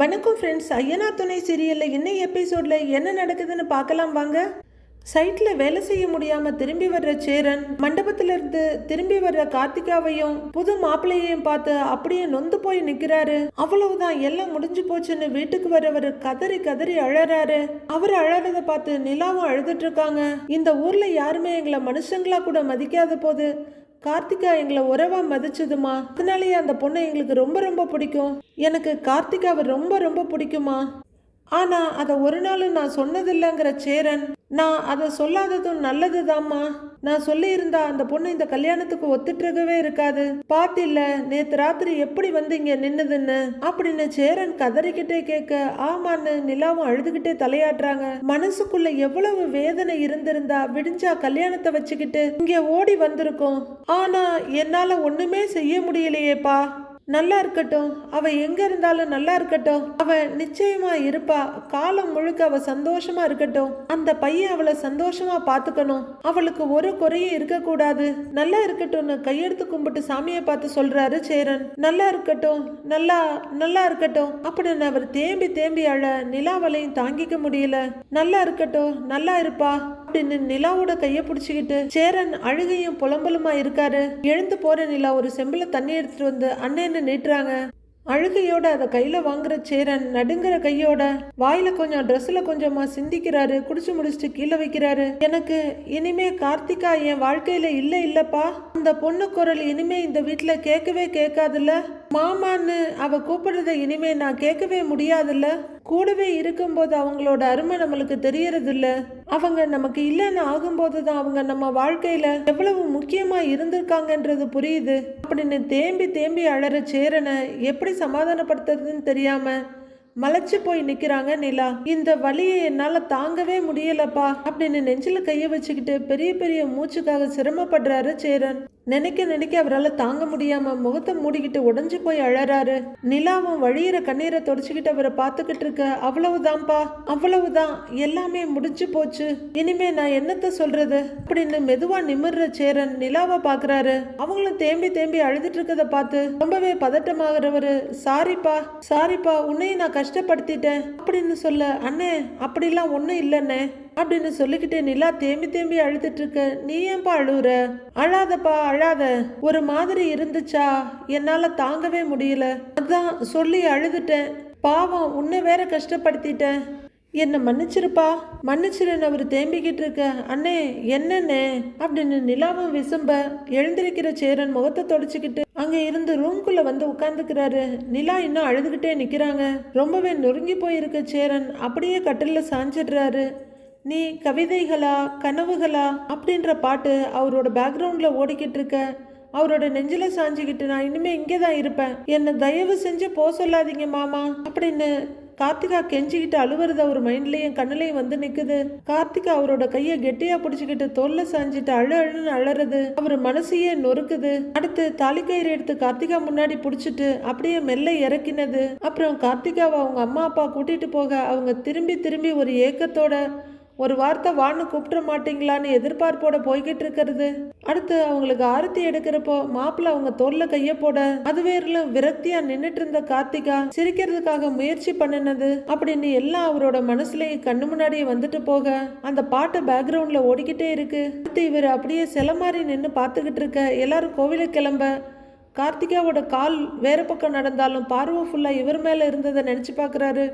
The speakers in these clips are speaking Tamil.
வணக்கம் ஃப்ரெண்ட்ஸ் ஐயனா துணை சீரியலில் இன்னும் எபிசோடில் என்ன நடக்குதுன்னு பார்க்கலாம் வாங்க. சைட்டில் வேலை செய்ய முடியாமல் திரும்பி வர்ற சேரன் மண்டபத்திலிருந்து திரும்பி வர்ற கார்த்திகாவையும் புது மாப்பிள்ளையையும் பார்த்து அப்படியே நொந்து போய் நிற்கிறாரு அவ்வளவுதான் எல்லாம் முடிஞ்சு போச்சுன்னு வீட்டுக்கு வரவர் கதறி கதறி அழறாரு. அவர் அழறத பார்த்து நிலாவும் அழுதுட்டு இருக்காங்க. இந்த ஊரில் யாருமே எங்களை மனுஷங்களா கூட மதிக்காத போது கார்த்திகா எங்களை உறவா மதிச்சதுமா? அதனாலேயே அந்த பொண்ணை எங்களுக்கு ரொம்ப ரொம்ப பிடிக்கும். எனக்கு கார்த்திகாவை ரொம்ப ரொம்ப பிடிக்குமா? ஆனா அதை ஒரு நாள் நான் சொன்னதில்லைங்கிற சேரன். நான் அதை சொல்லாததும் நல்லதுதாம்மா. நான் சொல்லியிருந்தா அந்த பொண்ணு இந்த கல்யாணத்துக்கு ஒத்துட்டுருக்கவே இருக்காது. பாத்தில்ல நேத்து ராத்திரி எப்படி வந்து இங்கே நின்னுதுன்னு? அப்படின்னு சேரன் கதறிக்கிட்டே கேட்க ஆமான்னு நிலாவும் அழுதுகிட்டே தலையாட்டுறாங்க. மனசுக்குள்ள எவ்வளவு வேதனை இருந்திருந்தா விடிஞ்சா கல்யாணத்தை வச்சுக்கிட்டு இங்கே ஓடி வந்திருக்கோம். ஆனா என்னால ஒண்ணுமே செய்ய முடியலையேப்பா. நல்லா இருக்கட்டும். அவ எங்க இருந்தாலும் நல்லா இருக்கட்டும். அவ நிச்சயமா இருப்பா. காலம் முழுக்க அவ சந்தோஷமா இருக்கட்டும். அந்த பையன் அவளை சந்தோஷமா பாத்துக்கணும் அவளுக்கு ஒரு குறையும் இருக்கக்கூடாது. நல்லா இருக்கட்டும்னு கையெடுத்து கும்பிட்டு சாமியை பார்த்து சொல்றாரு சேரன். நல்லா இருக்கட்டும். நல்லா நல்லா இருக்கட்டும் அப்படின்னு அவர் தேம்பி தேம்பி அழ நிலாவலையும் தாங்கிக்க முடியல. நல்லா இருக்கட்டும். நல்லா இருப்பா. அப்படின்னு நிலாவோட கையை பிடிச்சிக்கிட்டு சேரன் அழுகையும் புலம்பலுமா இருக்காரு. எழுந்து போற நிலா ஒரு செம்பில் தண்ணி எடுத்துட்டு வந்து அண்ணன்னு நீட்டுறாங்க? அழுகையோட அதை கையில வாங்குற சேரன் நடுங்குற கையோட வாயில கொஞ்சம் ட்ரெஸ்ல கொஞ்சமா சிந்திக்கிறாரு குடிச்சு முடிச்சுட்டு கீழே வைக்கிறாரு. எனக்கு இனிமே கார்த்திகா என் வாழ்க்கையில இல்ல இல்லப்பா. அந்த பொண்ணு குரல் இனிமே இந்த வீட்டுல கேட்கவே கேட்காதுல்ல. மாமான்னு அவ கூப்பிடுறத இனிமே நான் கேட்கவே முடியாதுல்ல. கூடவே இருக்கும்போது அவங்களோட அருமை நம்மளுக்கு தெரியறதில்ல. அவங்க நமக்கு இல்லைன்னு ஆகும்போது தான் அவங்க நம்ம வாழ்க்கையில எவ்வளவு முக்கியமா இருந்திருக்காங்கன்றது புரியுது. அப்படின்னு தேம்பி தேம்பி அழற சேரனை எப்படி சமாதானப்படுத்துறதுன்னு தெரியாம மலைச்சு போய் நிக்கிறாங்க நிலா. இந்த வழியை என்னால தாங்கவே முடியலப்பா அப்படின்னு நெஞ்சில கைய வச்சுக்கிட்டு பெரிய பெரிய மூச்சுக்காக சிரமப்படுறாரு சேரன். நினைக்க நினைக்க அவரால் தாங்க முடியாம முகத்தை மூடிக்கிட்டு உடஞ்சு போய் அழறாரு. நிலாவும் வழியிற கண்ணீரை தொடச்சுக்கிட்டு அவரை பார்த்துக்கிட்டு இருக்க அவ்வளவுதான்ப்பா அவ்வளவுதான் எல்லாமே முடிஞ்சு போச்சு. இனிமே நான் என்னத்த சொல்றது? அப்படின்னு மெதுவா நிமிர்ற சேரன் நிலாவை பாக்குறாரு அவங்களும் தேம்பி தேம்பி அழுதுட்டு இருக்கதை பார்த்து ரொம்பவே பதட்டமாகறவரு. சாரிப்பா சாரிப்பா உன்னையும் நான் கஷ்டப்படுத்திட்டேன். அப்படின்னு சொல்ல அண்ணே அப்படிலாம் ஒன்றும் இல்லைண்ணே. அப்படின்னு சொல்லிக்கிட்டே நிலா தேம்பி தேம்பி அழுதுட்டு இருக்க நீ ஏன்பா அழுவுற? அழாதப்பா அழாத. ஒரு மாதிரி இருந்துச்சா? என்னால தாங்கவே முடியல. அதான் சொல்லி அழுதுட்டேன். பாவம் உன்னை வேற கஷ்டப்படுத்திட்டேன். என்னை மன்னிச்சிருப்பா? மன்னிச்சிருன்னு அவர் தேம்பிக்கிட்டு இருக்க அண்ணே என்னண்ணே? அப்படின்னு நிலாவும் விசும்ப எழுந்திருக்கிற சேரன் முகத்தை தொடச்சிக்கிட்டு அங்க இருந்து ரூம்குள்ள வந்து உட்காந்துக்கிறாரு நிலா இன்னும் அழுதுகிட்டே நிக்கிறாங்க. ரொம்பவே நொறுங்கி போயிருக்க சேரன் அப்படியே கட்டிலில் சாஞ்சிடுறாரு. நீ கவிதைகளா கனவுகளா அப்படின்ற பாட்டு அவரோட பேக்ரவுண்டில் ஓடிக்கிட்டு இருக்க. அவரோட நெஞ்சில சாஞ்சிக்கிட்டு நான் இனிமே இங்கே தான் இருப்பேன். என்னை தயவு செஞ்சு போக சொல்லாதீங்க மாமா அப்படின்னு கார்த்திகா கெஞ்சிக்கிட்டு அழுவுறது அவர் மைண்ட்லேயும் கண்ணுலையும் வந்து நிற்குது கார்த்திகா அவரோட கையை கெட்டியா பிடிச்சிக்கிட்டு தோல்ல சாஞ்சிட்டு அழு அழுன்னு அழறது அவர் மனசையே நொறுக்குது. அடுத்து தாலிக்கயிறு எடுத்து கார்த்திகா முன்னாடி பிடிச்சிட்டு அப்படியே மெல்ல இறக்கினது. அப்புறம் கார்த்திகாவை அவங்க அம்மா அப்பா கூட்டிட்டு போக அவங்க திரும்பி திரும்பி ஒரு ஏக்கத்தோட ஒரு வார்த்தை வான்னு கூப்பிட மாட்டீங்களான்னு எதிர்பார்ப்போட போய்கிட்டு இருக்கிறது. அடுத்து அவங்களுக்கு ஆரத்தி எடுக்கிறப்போ மாப்பிள்ள அவங்க தோல்ல கைய போட அதுவேறிலும் விரக்தியா நின்னுட்டு இருந்த கார்த்திகா சிரிக்கிறதுக்காக முயற்சி பண்ணினது. அப்படின்னு எல்லாம் அவரோட மனசுலயும் கண்ணு முன்னாடியே வந்துட்டு போக அந்த பாட்டு பேக்ரவுண்ட்ல ஓடிக்கிட்டே இருக்கு. அடுத்து இவர் அப்படியே சில மாதிரி நின்று பார்த்துக்கிட்டு இருக்க எல்லாரும் கோவிலுக்கு கிளம்ப கார்த்திகாவோட கால் வேற பக்கம் நடந்தாலும் பார்வை ஃபுல்லா இவர் மேல இருந்ததை நினைச்சு பார்க்கறாரு.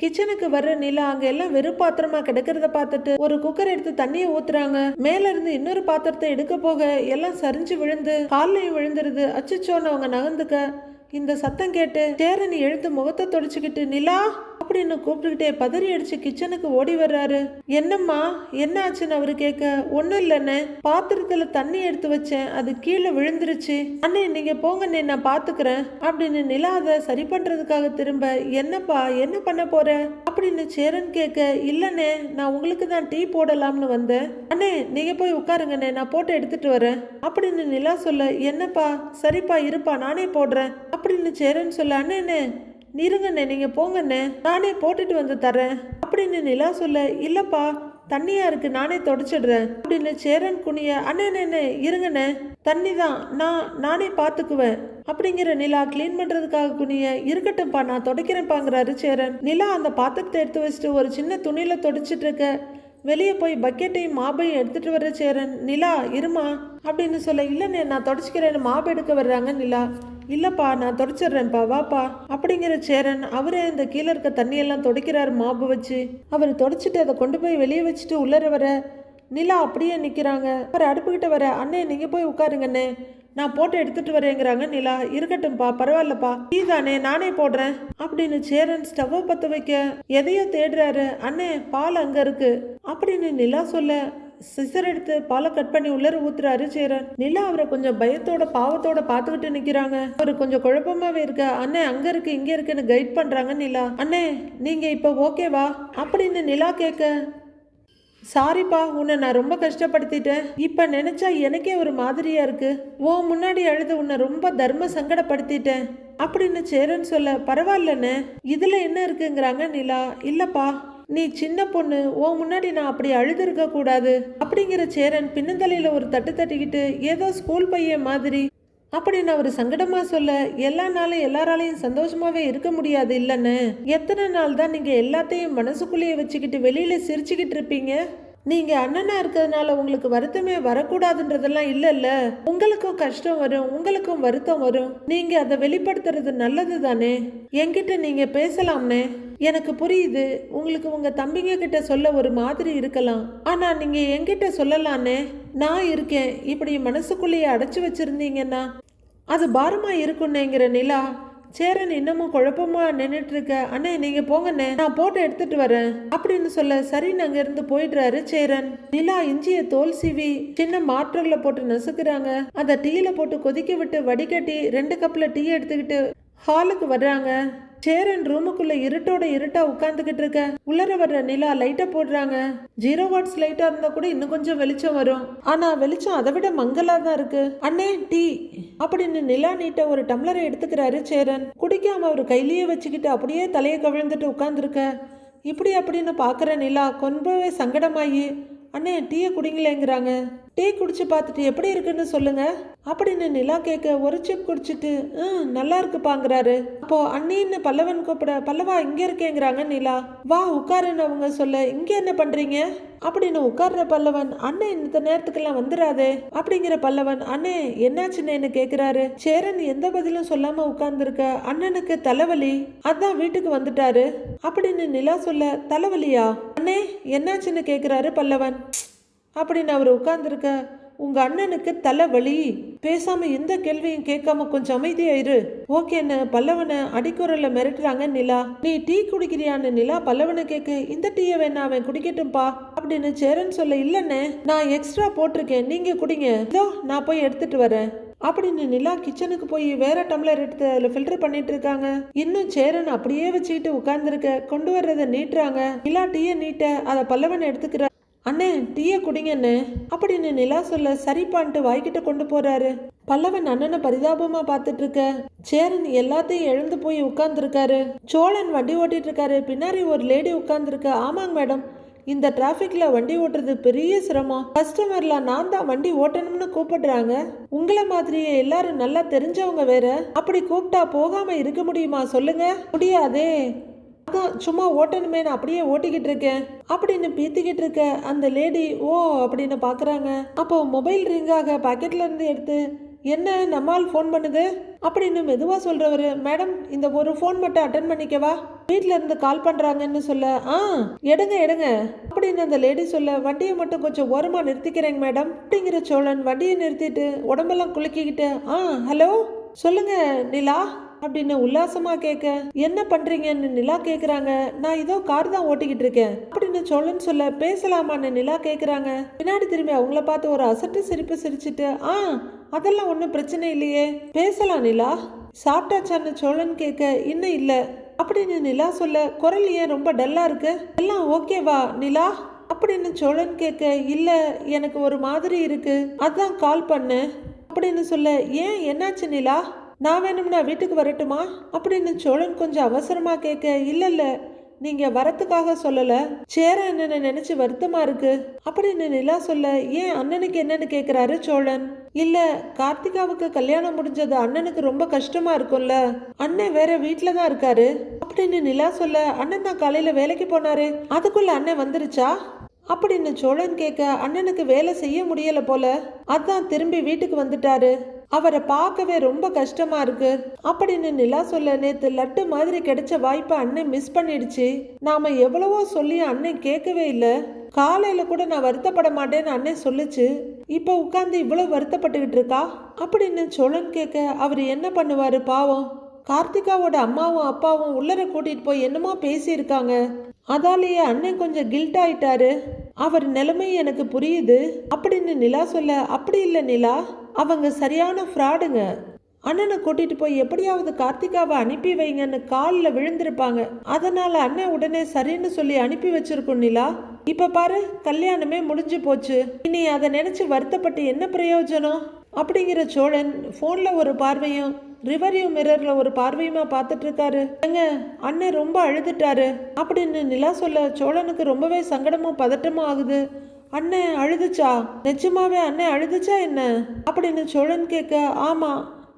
கிச்சனுக்கு வர்ற நிலா அங்க எல்லாம் வெறும் பாத்திரமா கிடக்கிறத பார்த்துட்டு ஒரு குக்கர் எடுத்து தண்ணியை ஊத்துறாங்க. மேல இருந்து இன்னொரு பாத்திரத்தை எடுக்க போக எல்லாம் சரிஞ்சு விழுந்து கால்லையும் விழுந்துருது. அச்சுச்சோன்னு அவங்க நகர்ந்துக்க. இந்த சத்தம் கேட்டு சேரன் எழுந்து முகத்தை தொடச்சுக்கிட்டு நிலா! அப்படின்னு கூப்பிட்டுக்கிட்டே பதறி அடிச்சு கிச்சனுக்கு ஓடி வர்றாரு. என்னம்மா என்ன ஆச்சுன்னு அவரு கேட்க? ஒன்றும் இல்லைண்ணே. பாத்திரத்துல தண்ணி எடுத்து வச்சேன். அது கீழே விழுந்துருச்சு. அண்ணே நீங்க போங்கண்ணே நான் பாத்துக்கிறேன். அப்படின்னு நிலா அதை சரி பண்றதுக்காக திரும்ப என்னப்பா என்ன பண்ண போற? அப்படின்னு சேரன் கேட்க இல்லைண்ணே நான் உங்களுக்கு தான் டீ போடலாம்னு வந்தேன். அண்ணே நீங்கள் போய் உட்காருங்கண்ணே நான் போட்டு எடுத்துகிட்டு வரேன். அப்படின்னு நிலா சொல்ல என்னப்பா சரிப்பா இருப்பா நானே போடுறேன். அப்படின்னு சேரன் சொல்ல அண்ணே இருங்கண்ணே நீங்கள் போங்கண்ணே நானே போட்டுட்டு வந்து தரேன் அப்படின்னு நிலா சொல்ல இல்லைப்பா தண்ணியா இருக்கு நானே தொடச்சிடுறேன். அப்படின்னு சேரன் குனிய அண்ணே இருங்கண்ணே. தண்ணி தான் நான் நானே பார்த்துக்குவேன் அப்படிங்கிற நிலா க்ளீன் பண்றதுக்காக குனிய இருக்கட்டும்ப்பா நான் துடைக்கிறேன்ப்பாங்கிறாரு சேரன். நிலா அந்த பாத்திரத்தை எடுத்து வச்சுட்டு ஒரு சின்ன துணியில தொடச்சிட்டு இருக்க வெளியே போய் பக்கெட்டையும் மாபையும் எடுத்துட்டு வர்ற சேரன் நிலா இருமா. அப்படின்னு சொல்ல இல்லைண்ணே நான் தொடச்சிக்கிறேன்னு மாபு எடுக்க வர்றாங்க நிலா. இல்லைப்பா நான் தொடச்சிடுறேன்ப்பா வாப்பா. அப்படிங்கிற சேரன் அவரே இந்த கீழே இருக்க தண்ணியெல்லாம் துடைக்கிறாரு மாபு வச்சு. அவர் தொடச்சிட்டு அதை கொண்டு போய் வெளியே வச்சுட்டு உள்ளர வர நிலா அப்படியே நிற்கிறாங்க அவர் அடுப்புக்கிட்ட வர அண்ணே நீங்கள் போய் உட்காருங்கண்ணே. நான் போட்டு எடுத்துட்டு வரேங்கிறாங்க நிலா. இருக்கட்டும்ப்பா பரவாயில்லப்பா. நீ தானே நானே போடுறேன். அப்படின்னு சேரன் ஸ்டவ்வை பற்ற வைக்க எதையோ தேடுறாரு. அண்ணே பால் அங்கே இருக்கு. அப்படின்னு நிலா சொல்ல சிசர் எடுத்து பாலை கட் பண்ணி உள்ளர ஊத்துறாரு சேரன் நிலா அவரை கொஞ்சம் பயத்தோட பாவத்தோட பார்த்துக்கிட்டு நிக்கிறாங்க. அவரு கொஞ்சம் குழப்பமாவே இருக்க அண்ணே அங்க இருக்கு இங்க இருக்குன்னு கைட் பண்றாங்க நிலா. அண்ணே நீங்க இப்ப ஓகேவா அப்படின்னு நிலா கேட்க சாரிப்பா உன்னை நான் ரொம்ப கஷ்டப்படுத்திட்டேன். இப்போ நினைச்சா எனக்கே ஒரு மாதிரியா இருக்கு. ஓ முன்னாடி அழுது உன்னை ரொம்ப தர்ம சங்கடப்படுத்திட்டேன். அப்படின்னு சேரன் சொல்ல பரவாயில்லண்ணே இதுல என்ன இருக்குங்கிறாங்க நிலா. இல்லப்பா நீ சின்ன பொண்ணு ஓ முன்னாடி நான் அப்படி அழுதுருக்க கூடாது. அப்படிங்கிற சேரன் பின்னந்தலையில ஒரு தட்டு தட்டிக்கிட்டு ஏதோ ஸ்கூல் பையன் மாதிரி. அப்படின்னு அவர் சங்கடமா சொல்ல எல்லா நாளும் எல்லாராலையும் சந்தோஷமாவே இருக்க முடியாது இல்லைன்னு. எத்தனை நாள் தான் நீங்க எல்லாத்தையும் மனசுக்குள்ளேயே வச்சுக்கிட்டு வெளியில சிரிச்சுக்கிட்டு இருப்பீங்க? நீங்கள் அண்ணனா இருக்கிறதுனால உங்களுக்கு வருத்தமே வரக்கூடாதுன்றதெல்லாம் இல்லைல்ல. உங்களுக்கும் கஷ்டம் வரும் உங்களுக்கும் வருத்தம் வரும். நீங்கள் அதை வெளிப்படுத்துறது நல்லது தானே? என்கிட்ட நீங்கள் பேசலாம்னே. எனக்கு புரியுது உங்களுக்கு உங்கள் தம்பிங்க கிட்ட சொல்ல ஒரு மாதிரி இருக்கலாம். ஆனால் நீங்கள் என்கிட்ட சொல்லலானே நான் இருக்கேன் இப்படி மனசுக்குள்ளேயே அடைச்சி வச்சிருந்தீங்கன்னா அது பாரமாக இருக்குன்னேங்கிற நிலா. சேரன் இன்னமும் குழப்பமா நின்னுட்டு இருக்க அண்ணே நீங்க போங்கண்ணே நான் போட்டு எடுத்துட்டு வரேன் அப்படின்னு சொல்ல சரி அங்க இருந்து போயிடுறாரு சேரன். நிலா இஞ்சிய தோல் சீவி சின்ன மாற்றர்ல போட்டு நசுக்கிறாங்க. அதை டீல போட்டு கொதிக்க விட்டு வடிகட்டி ரெண்டு கப்ல டீ எடுத்துக்கிட்டு ஹாலுக்கு வர்றாங்க. சேரன் ரூமுக்குள்ள இருட்டோட இருட்டா உட்காந்துக்கிட்டு இருக்க. உள்ளர வர்ற நிலா லைட்டை போடுறாங்க. ஜீரோ வாட்ஸ் லைட்டா இருந்தா கூட இன்னும் கொஞ்சம் வெளிச்சம் வரும். ஆனா வெளிச்சம் அதை விட மங்கலா தான் இருக்கு. அண்ணே டீ. அப்படின்னு நிலா நீட்ட ஒரு டம்ளரை எடுத்துக்கிறாரு சேரன். குடிக்காம அவர் கையிலேயே வச்சுக்கிட்டு அப்படியே தலையை கவிழ்ந்துட்டு உட்காந்துருக்க இப்படி அப்படின்னு பாக்குற நிலா ரொம்பவே சங்கடமாயி அண்ணே டீயை குடிங்களேங்கிறாங்க டீ குடிச்சு பார்த்துட்டு எப்படி இருக்குன்னு சொல்லுங்க. அப்படின்னு நிலா கேட்க ஒரு சிப் குடிச்சிட்டு ம் நல்லா இருக்குப்பாங்கிறாரு. அப்போ அண்ணின்னு பல்லவன் கூப்பிட பல்லவா இங்க இருக்கேங்கிறாங்க நிலா. வா உட்காருன்னு அவங்க சொல்ல இங்க என்ன பண்றீங்க? அப்படின்னு உட்கார்ற பல்லவன் அண்ணன் இந்த நேரத்துக்கெல்லாம் வந்துடாதே அப்படிங்கிற பல்லவன் அண்ணே என்னாச்சுன்னு கேக்குறாரு. சேரன் எந்த பதிலும் சொல்லாம உட்கார்ந்துருக்க அண்ணனுக்கு தலைவலி. அதான் வீட்டுக்கு வந்துட்டாரு. அப்படின்னு நிலா சொல்ல தலைவலியா? அண்ணே என்னாச்சுன்னு கேக்குறாரு பல்லவன். அப்படின்னு அவர் உட்கார்ந்துருக்க உங்க அண்ணனுக்கு தலைவலி பேசாம எந்த கேள்வியும் கேட்காம கொஞ்சம் அமைதியா இரு. ஓகேன்னு பல்லவனை அடிக்குறல்ல மிரட்டுறாங்க நிலா. நீ டீ குடிக்கிறியான்னு நிலா பல்லவனை கேக்கு. இந்த டீயை வேணா அவன் குடிக்கட்டும்பா. அப்படின்னு சேரன் சொல்ல இல்லைண்ணே நான் எக்ஸ்ட்ரா போட்டிருக்கேன். நீங்க குடிங்க. இதோ நான் போய் எடுத்துட்டு வரேன். அப்படின்னு நிலா கிச்சனுக்கு போய் வேற டம்ளர் எடுத்து அதில் ஃபில்டர் பண்ணிட்டு இருக்காங்க. இன்னும் சேரன் அப்படியே வச்சுக்கிட்டு உட்கார்ந்துருக்க கொண்டு வர்றதை நீட்டுறாங்க. நிலா டீயை நீட்ட அதை பல்லவன் எடுத்துக்கிற அண்ணே டீயை குடிங்கண்ணே அப்படின்னு நிலா சொல்ல சரிப்பான்ட்டு வாய்க்கிட்ட கொண்டு போறாரு. பல்லவன் அண்ணனை பரிதாபமா பார்த்துட்டு இருக்க சேரன் எல்லாத்தையும் எழுந்து போய் உட்கார்ந்துருக்காரு. சோழன் வண்டி ஓட்டிட்டு இருக்காரு பின்னாடி ஒரு லேடி உட்கார்ந்துருக்க. ஆமாங்க மேடம். இந்த டிராஃபிக்கில் வண்டி ஓட்டுறது பெரிய சிரமம். கஸ்டமர்லாம் நான் தான் வண்டி ஓட்டணும்னு கூப்பிடுறாங்க. உங்களை மாதிரியே எல்லாரும் நல்லா தெரிஞ்சவங்க வேற. அப்படி கூப்பிட்டா போகாமல் இருக்க முடியுமா சொல்லுங்க. முடியாதே. அதான் சும்மா ஓட்டணுமே நான் அப்படியே ஓட்டிக்கிட்டு இருக்கேன். அப்படின்னு பீத்திக்கிட்டு இருக்க அந்த லேடி ஓ அப்படின்னு பார்க்குறாங்க அப்போ மொபைல் ரிங்காக பாக்கெட்ல இருந்து எடுத்து என்ன நம்மால் ஃபோன் பண்ணுது? அப்படின்னு மெதுவாக சொல்கிறவர் மேடம் இந்த ஒரு ஃபோன் மட்டும் அட்டன் பண்ணிக்கவா? வீட்டில் இருந்து கால் பண்ணுறாங்கன்னு சொல்ல ஆ எடுங்க எடுங்க. அப்படின்னு அந்த லேடி சொல்ல வண்டியை மட்டும் கொஞ்சம் ஓரமாக நிறுத்திக்கிறேங்க மேடம். அப்படிங்கிற சோழன் வண்டியை நிறுத்திட்டு உடம்பெல்லாம் குலுக்கிக்கிட்டு ஆ ஹலோ சொல்லுங்க நிலா. அப்படின்னு உல்லாசமா கேட்க என்ன பண்றீங்கன்னு நிலா கேக்குறாங்க. நான் இதோ கார் தான் ஓட்டிக்கிட்டு இருக்கேன். அப்படின்னு சோழன் சொல்ல பேசலாமான்னு நிலா கேக்குறாங்க. பின்னாடி திரும்பி அவங்கள பார்த்து ஒரு அசட்டு சிரிப்பு சிரிச்சிட்டு ஆ அதெல்லாம் ஒன்றும் பிரச்சனை இல்லையே. பேசலாம் நிலா. சாப்பிட்டாச்சான்னு சோழன் கேட்க இன்னும் இல்லை. அப்படின்னு நிலா சொல்ல குரல் ஏன் ரொம்ப டல்லாக இருக்கு? எல்லாம் ஓகேவா நிலா? அப்படின்னு சோழன் கேட்க இல்லை எனக்கு ஒரு மாதிரி இருக்கு. அதான் கால் பண்ணேன். அப்படின்னு சொல்ல ஏன்? என்னாச்சு நிலா? நான் வேணும்னா வீட்டுக்கு வரட்டுமா? அப்படின்னு சோழன் கொஞ்சம் அவசரமாக கேட்க இல்லை இல்லை நீங்கள் வரத்துக்காக சொல்லலை. சேர அண்ணனை நினச்சி வருத்தமா இருக்கு. அப்படின்னு நிலா சொல்ல ஏன் அண்ணனுக்கு என்னன்னு கேட்குறாரு சோழன்? இல்லை கார்த்திகாவுக்கு கல்யாணம் முடிஞ்சது அண்ணனுக்கு ரொம்ப கஷ்டமா இருக்கும்ல. அண்ணன் வேற வீட்டில் தான் இருக்காரு. அப்படின்னு நிலா சொல்ல அண்ணன் தான் காலையில் வேலைக்கு போனாரு. அதுக்குள்ள அண்ணன் வந்துருச்சா? அப்படின்னு சோழன் கேட்க அண்ணனுக்கு வேலை செய்ய முடியல போல. அதான் திரும்பி வீட்டுக்கு வந்துட்டாரு. அவரை பார்க்கவே ரொம்ப கஷ்டமா இருக்கு. அப்படின்னு நிலா சொல்ல நேத்து லட்டு மாதிரி கிடைச்ச வாய்ப்பை அண்ணன் மிஸ் பண்ணிடுச்சு. நாம எவ்வளவோ சொல்லி அண்ணன் கேட்கவே இல்லை. காலையில கூட நான் வருத்தப்பட மாட்டேன்னு அண்ணன் சொல்லுச்சு. இப்ப உட்காந்து இவ்வளவு வருத்தப்பட்டுக்கிட்டு இருக்கா? அப்படின்னு சோழன் கேட்க அவர் என்ன பண்ணுவாரு பாவம்? கார்த்திகாவோட அம்மாவும் அப்பாவும் உள்ளர கூட்டிட்டு போய் என்னமோ பேசியிருக்காங்க. அதாலேயே அண்ணன் கொஞ்சம் கில்ட் ஆயிட்டாரு. அவர் நிலைமை எனக்கு புரியுது. அப்படின்னு நிலா சொல்ல அப்படி இல்லை நிலா. அவங்க சரியான ஃப்ராடுங்க. அண்ணனை கூட்டிட்டு போய் எப்படியாவது கார்த்திகாவை அனுப்பி வைங்கன்னு காலில் விழுந்திருப்பாங்க. அதனால அண்ணன் உடனே சரின்னு சொல்லி அனுப்பி வச்சிருக்கோம் நிலா. இப்ப பாரு கல்யாணமே முடிஞ்சு போச்சு. இனி அதை நினைச்சு வருத்தப்பட்டு என்ன பிரயோஜனம்? அப்படிங்கிற சோழன் ஃபோனில் ஒரு பார்வையும் ரிவர்யூ மிரரில் ஒரு பார்வையுமா பார்த்துட்டு இருக்காரு ஏங்க அண்ணன் ரொம்ப அழுதுட்டாரு. அப்படின்னு நிலா சொல்ல சோழனுக்கு ரொம்பவே சங்கடமும் பதட்டமும் ஆகுது. அண்ணன் அழுதுச்சா? நிஜமாவே அண்ணன் அழுதுச்சா என்ன? அப்படின்னு சோழன் கேட்க ஆமா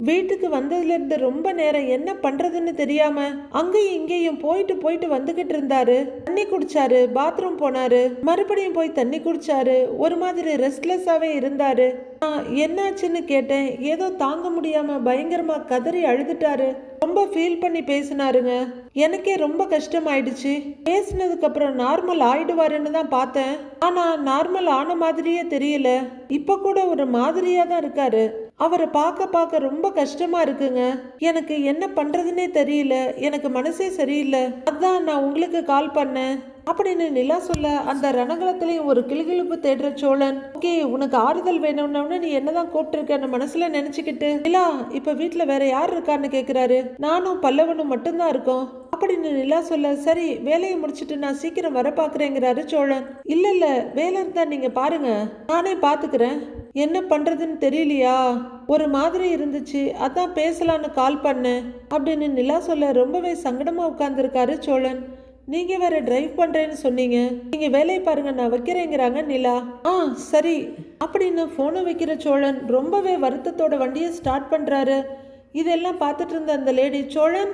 வீட்டுக்கு வந்ததுல இருந்து ரொம்ப நேரம் என்ன பண்றதுன்னு தெரியாம அங்கேயும் இங்கேயும் போயிட்டு போயிட்டு வந்துகிட்டு இருந்தாரு. தண்ணி குடிச்சாரு பாத்ரூம் போனாரு. மறுபடியும் போய் தண்ணி குடிச்சாரு. ஒரு மாதிரி ரெஸ்ட்லெஸ்ஸாவே இருந்தாரு. நான் என்னாச்சுன்னு கேட்டேன். ஏதோ தாங்க முடியாம பயங்கரமா கதறி அழுதுட்டாரு. ரொம்ப ஃபீல் பண்ணி பேசினாருங்க. எனக்கே ரொம்ப கஷ்டமாயிடுச்சு. பேசினதுக்கு அப்புறம் நார்மல் ஆயிடுவாருன்னு தான் பார்த்தேன். ஆனா நார்மல் ஆன மாதிரியே தெரியல. இப்ப கூட ஒரு மாதிரியா தான் இருக்காரு. அவரை பார்க்க பார்க்க ரொம்ப கஷ்டமா இருக்குங்க. எனக்கு என்ன பண்றதுன்னே தெரியல. எனக்கு மனசே சரியில்லை. அதான் நான் உங்களுக்கு கால் பண்ணேன். அப்படின்னு நிலா சொல்ல அந்த ரணகலத்திலையும் ஒரு கிளுகிழுப்பு தேடுற சோழன் ஓகே உனக்கு ஆறுதல் வேணும்னு நீ என்னதான் கூப்பிட்டுருக்க? மனசுல நினைச்சுக்கிட்டு நிலா இப்ப வீட்டுல வேற யார் இருக்கான்னு கேக்குறாரு. நானும் பல்லவனும் மட்டும்தான் இருக்கோம். அப்படின்னு நிலா சொல்ல சரி வேலையை முடிச்சிட்டு நான் சீக்கிரம் வர பாக்குறேங்கிறாரு சோழன். இல்ல இல்ல வேலை இருந்தா நீங்க பாருங்க. நானே பாத்துக்கிறேன். என்ன பண்ணுறதுன்னு தெரியலையா? ஒரு மாதிரி இருந்துச்சு. அதான் பேசலான்னு கால் பண்ணேன் அப்படின்னு நிலா சொல்ல ரொம்பவே சங்கடமாக உட்காந்துருக்காரு சோழன். நீங்கள் வேற டிரைவ் பண்ணுறேன்னு சொன்னீங்க. நீங்கள் வேலையை பாருங்க நான் வைக்கிறேங்கிறாங்க நிலா. ஆ சரி. அப்படின்னு ஃபோனை வைக்கிற சோழன் ரொம்பவே வருத்தத்தோட வண்டியை ஸ்டார்ட் பண்ணுறாரு இதெல்லாம் பார்த்துட்டு இருந்த அந்த லேடி சோழன்?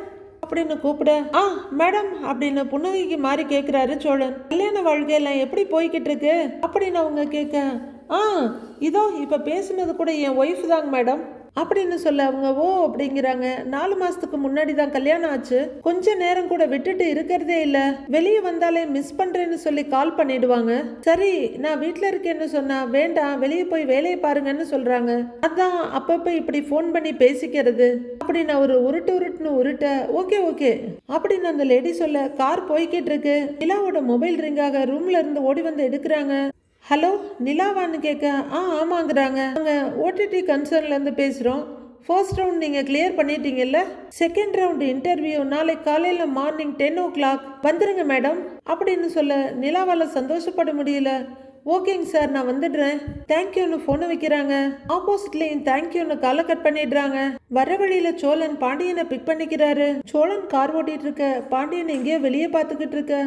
அப்படின்னு கூப்பிட ஆ மேடம் அப்படின்னு புன்னகைக்கு மாறி கேட்குறாரு சோழன். கல்யாண வாழ்க்கையெல்லாம் எப்படி போய்கிட்டு இருக்கு? அப்படின்னு அவங்க கேட்க ஆ இதோ இப்போ பேசுனது கூட என் ஒய்ஃப் தாங்க மேடம் அப்படின்னு சொல்ல அவங்க ஓ அப்படிங்கிறாங்க. நாலு மாசத்துக்கு முன்னாடி தான் கல்யாணம் ஆச்சு. கொஞ்ச நேரம் கூட விட்டுட்டு இருக்கிறதே இல்ல. வெளியே வந்தாலே மிஸ் பண்றேன்னு சொல்லி கால் பண்ணிடுவாங்க. சரி நான் வீட்டுல இருக்கேன்னு சொன்னா வேண்டாம் வெளியே போய் வேலையை பாருங்கன்னு சொல்றாங்க. அதான் அப்பப்ப இப்படி ஃபோன் பண்ணி பேசிக்கிறது. அப்படி நான் ஒரு உருட்டு உருட்டுன்னு உருட்ட ஓகே ஓகே அப்படின்னு அந்த லேடி சொல்ல கார் போய்கிட்டு இருக்கு. நிலாவோட மொபைல் ரிங்காக ரூம்ல இருந்து ஓடி வந்து எடுக்கிறாங்க. ஹலோ நிலாவான்னு கேட்க ஆ ஆமாங்கிறாங்க. நாங்கள் ஓடிடி கன்சர்ன்லேருந்து பேசுகிறோம் ஃபர்ஸ்ட் ரவுண்ட் நீங்கள் கிளியர் பண்ணிட்டீங்கல்ல? செகண்ட் ரவுண்டு இன்டர்வியூ நாளை காலையில் மார்னிங் டென் ஓ கிளாக் வந்துடுங்க மேடம் அப்படின்னு சொல்ல நிலாவால் சந்தோஷப்பட முடியல. ஓகேங்க சார் நான் வந்துடுறேன். தேங்க்யூன்னு ஃபோனை வைக்கிறாங்க. ஆப்போசிட்லேயும் தேங்க்யூன்னு காலை கட் பண்ணிடுறாங்க. வர வழியில சோழன் பாண்டியனை பிக் பண்ணிக்கிறாரு. சோழன் கார் ஓட்டிட்டு இருக்க பாண்டியன் எங்கேயோ வெளியே பார்த்துக்கிட்டு இருக்க.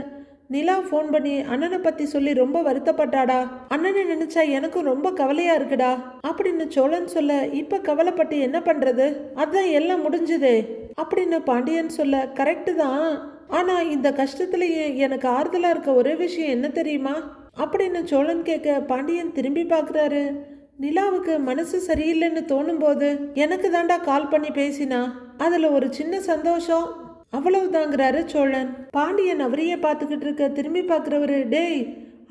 நிலா ஃபோன் பண்ணி அண்ணனை பற்றி சொல்லி ரொம்ப வருத்தப்பட்டாடா. அண்ணனை நினைச்சா எனக்கும் ரொம்ப கவலையாக இருக்குடா. அப்படின்னு சோழன் சொல்ல இப்போ கவலைப்பட்டு என்ன பண்ணுறது அதான் எல்லாம் முடிஞ்சுதே. அப்படின்னு பாண்டியன் சொல்ல கரெக்டு தான். ஆனால் இந்த கஷ்டத்துலேயே எனக்கு ஆறுதலாக இருக்க ஒரே விஷயம் என்ன தெரியுமா? அப்படின்னு சோழன் கேட்க பாண்டியன் திரும்பி பார்க்குறாரு நிலாவுக்கு மனசு சரியில்லைன்னு தோணும் போது எனக்கு தாண்டா கால் பண்ணி பேசினா. அதில் ஒரு சின்ன சந்தோஷம் அவ்வளவுதாங்கிறாரு சோழன். பாண்டியன் அவரையே பார்த்துக்கிட்டு இருக்க திரும்பி பார்க்குறவரு டேய்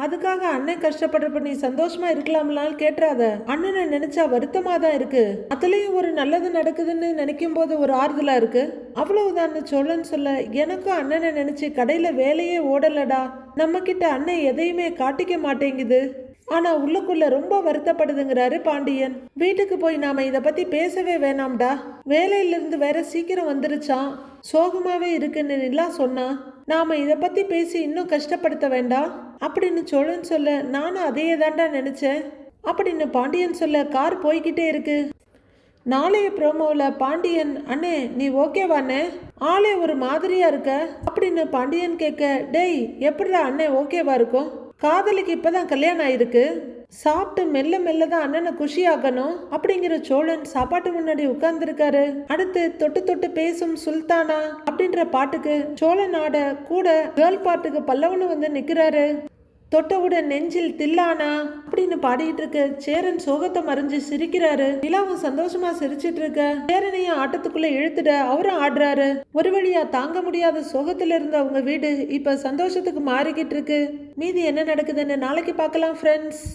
அதுக்காக அண்ணன் கஷ்டப்படுறப்ப நீ சந்தோஷமா இருக்கலாம்லாம் கேட்டுறாத. அண்ணனை நினைச்சா வருத்தமா தான் இருக்கு. அதுலயும் ஒரு நல்லது நடக்குதுன்னு நினைக்கும் போது ஒரு ஆறுதலா இருக்கு. அவ்வளவுதான்னு சோழன் சொல்ல எனக்கும் அண்ணனை நினைச்சு கடையில வேலையே ஓடலடா. நம்ம கிட்ட அண்ணன் எதையுமே காட்டிக்க மாட்டேங்குது. ஆனா உள்ளுக்குள்ள ரொம்ப வருத்தப்படுதுங்கிறாரு பாண்டியன். வீட்டுக்கு போய் நாம இதை பத்தி பேசவே வேணாம்டா. வேலையிலிருந்து வேற சீக்கிரம் வந்துருச்சான் சோகமாவே இருக்குன்னு நிலா சொன்னா நாம இதை பத்தி பேசி இன்னும் கஷ்டப்படுத்த வேண்டாம். அப்படின்னு சொல்லுன்னு சொல்ல நானும் அதையே தாண்டா நினைச்சேன். அப்படின்னு பாண்டியன் சொல்ல கார் போய்கிட்டே இருக்கு. நாளைய ப்ரோமோவில் பாண்டியன் அண்ணே நீ ஓகேவாண்ணே ஆளே ஒரு மாதிரியா இருக்க. அப்படின்னு பாண்டியன் கேட்க டேய் எப்படிடா அண்ணே ஓகேவா இருக்கும்? காதலிக்கு இப்போதான் கல்யாணம் ஆயிருக்கு. சாப்பிட்டு மெல்ல மெல்ல தான் அண்ணனை குஷியாக்கணும் அப்படிங்கிற சோழன் சாப்பாட்டு முன்னாடி உட்கார்ந்துருக்காரு. அடுத்து தொட்டு தொட்டு பேசும் சுல்தானா அப்படின்ற பாட்டுக்கு சோழன் ஆட கூட கேர்ள் பாட்டுக்கு பல்லவனு வந்து நிக்கிறாரு. தொட்டவுடன் நெஞ்சில் தில்லானா? அப்படின்னு பாடிட்டு இருக்க சேரன் சோகத்தை மறைஞ்சு சிரிக்கிறாரு. நிலாவும் சந்தோஷமா சிரிச்சிட்டு இருக்க சேரனையும் ஆட்டத்துக்குள்ள இழுத்துட அவரும் ஆடுறாரு. ஒரு வழியா தாங்க முடியாத சோகத்துல இருந்த அவங்க வீடு இப்ப சந்தோஷத்துக்கு மாறிக்கிட்டு இருக்கு மீதி என்ன நடக்குதுன்னு நாளைக்கு பார்க்கலாம் ஃப்ரெண்ட்ஸ்